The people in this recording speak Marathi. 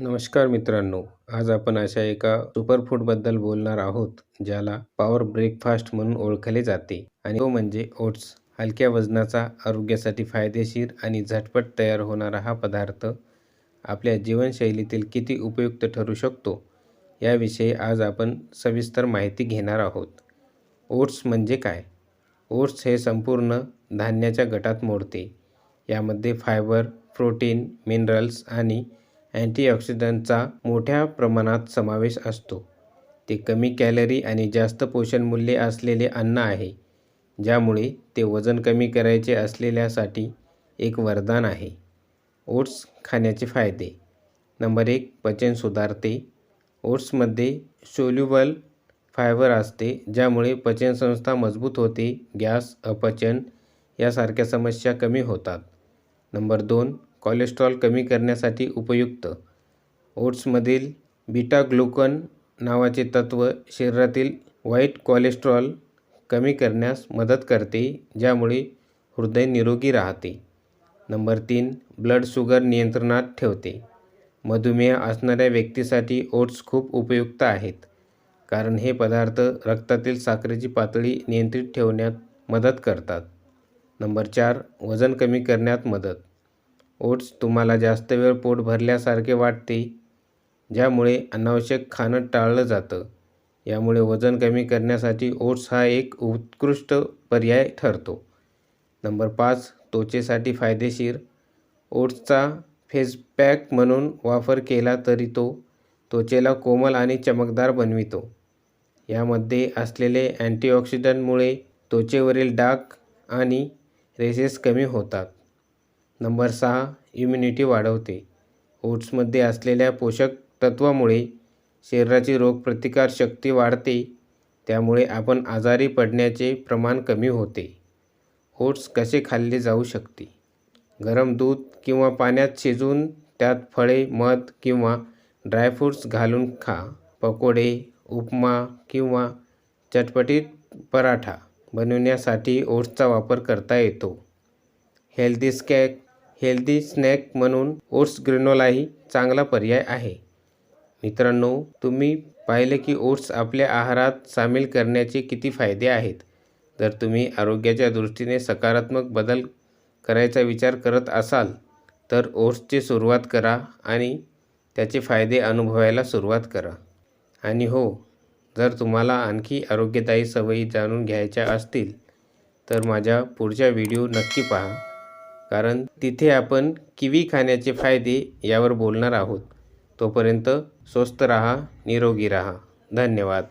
नमस्कार मित्रांनो आज आपण अशा एका सुपरफूडबद्दल बोलणार आहोत ज्याला पॉवर ब्रेकफास्ट म्हणून ओळखले जाते. आणि तो म्हणजे ओट्स हलक्या वजनाचा आरोग्यासाठी फायदेशीर आणि झटपट तयार होणारा हा पदार्थ आपल्या जीवनशैलीतील किती उपयुक्त ठरू शकतो याविषयी आज आपण सविस्तर माहिती घेणार आहोत. ओट्स म्हणजे काय? ओट्स हे संपूर्ण धान्याच्या गटात मोडते. यामध्ये फायबर प्रोटीन मिनरल्स आणि अँटीऑक्सिडंटचा मोठ्या प्रमाणात समावेश असतो. ते कमी कॅलरी आणि जास्त पोषणमूल्य असलेले अन्न आहे ज्यामुळे ते वजन कमी करायचे असलेल्यासाठी एक वरदान आहे. ओट्स खाण्याचे फायदे. नंबर एक पचन सुधारते. ओट्समध्ये सोल्युबल फायबर असते ज्यामुळे पचनसंस्था मजबूत होते गॅस अपचन यासारख्या समस्या कमी होतात. नंबर दोन कोलेस्ट्रॉल कमी करण्यासाठी उपयुक्त. ओट्समधील बीटा ग्लुकन नावाचे तत्व शरीरातील वाईट कोलेस्ट्रॉल कमी करण्यास मदत करते ज्यामुळे हृदय निरोगी राहते. नंबर तीन ब्लड शुगर नियंत्रणात ठेवते. मधुमेह असणाऱ्या व्यक्तीसाठी ओट्स खूप उपयुक्त आहेत कारण हे पदार्थ रक्तातील साखरेची पातळी नियंत्रित ठेवण्यात मदत करतात. नंबर चार वजन कमी करण्यात मदत. ओट्स तुम्हाला जास्त वेळ पोट भरल्यासारखे वाटते ज्यामुळे अनावश्यक खाणं टाळलं जातं. यामुळे वजन कमी करण्यासाठी ओट्स हा एक उत्कृष्ट पर्याय ठरतो. नंबर पाच त्वचेसाठी फायदेशीर. ओट्सचा फेस पॅक म्हणून वापर केला तरी तो त्वचेला कोमल आणि चमकदार बनवितो. यामध्ये असलेले अँटीऑक्सिडंटमुळे त्वचेवरील डाग आणि रेसेस कमी होतात. नंबर सहा इम्युनिटी वाढवते. ओट्समध्ये असलेल्या पोषक तत्वामुळे शरीराची रोगप्रतिकारशक्ती वाढते. त्यामुळे आपण आजारी पडण्याचे प्रमाण कमी होते. ओट्स कसे खाल्ले जाऊ शकते? गरम दूध किंवा पाण्यात शिजवून त्यात फळे मध किंवा ड्रायफ्रूट्स घालून खा. पकोडे उपमा किंवा चटपटीत पराठा बनवण्यासाठी ओट्सचा वापर करता येतो. हेल्दी स्कॅक हेल्दी स्नॅक म्हणून ओट्स ग्रेनोलाही चांगला पर्याय आहे. मित्रांनो तुम्ही पाहिले की ओट्स आपल्या आहारात सामील करण्याचे किती फायदे आहेत? जर तुम्ही आरोग्याच्या दृष्टीने सकारात्मक बदल करायचा विचार करत असाल तर ओट्सची सुरुवात करा आणि त्याचे फायदे अनुभवायला सुरुवात करा. आणि हो जर तुम्हाला आणखी आरोग्यदायी सवयी जाणून घ्यायच्या असतील तर माझ्या पुढच्या व्हिडिओ नक्की पहा. कारण तिथे आपण किवी खाण्याचे फायदे यावर बोलणार आहोत. तोपर्यंत स्वस्त रहा निरोगी रहा. धन्यवाद.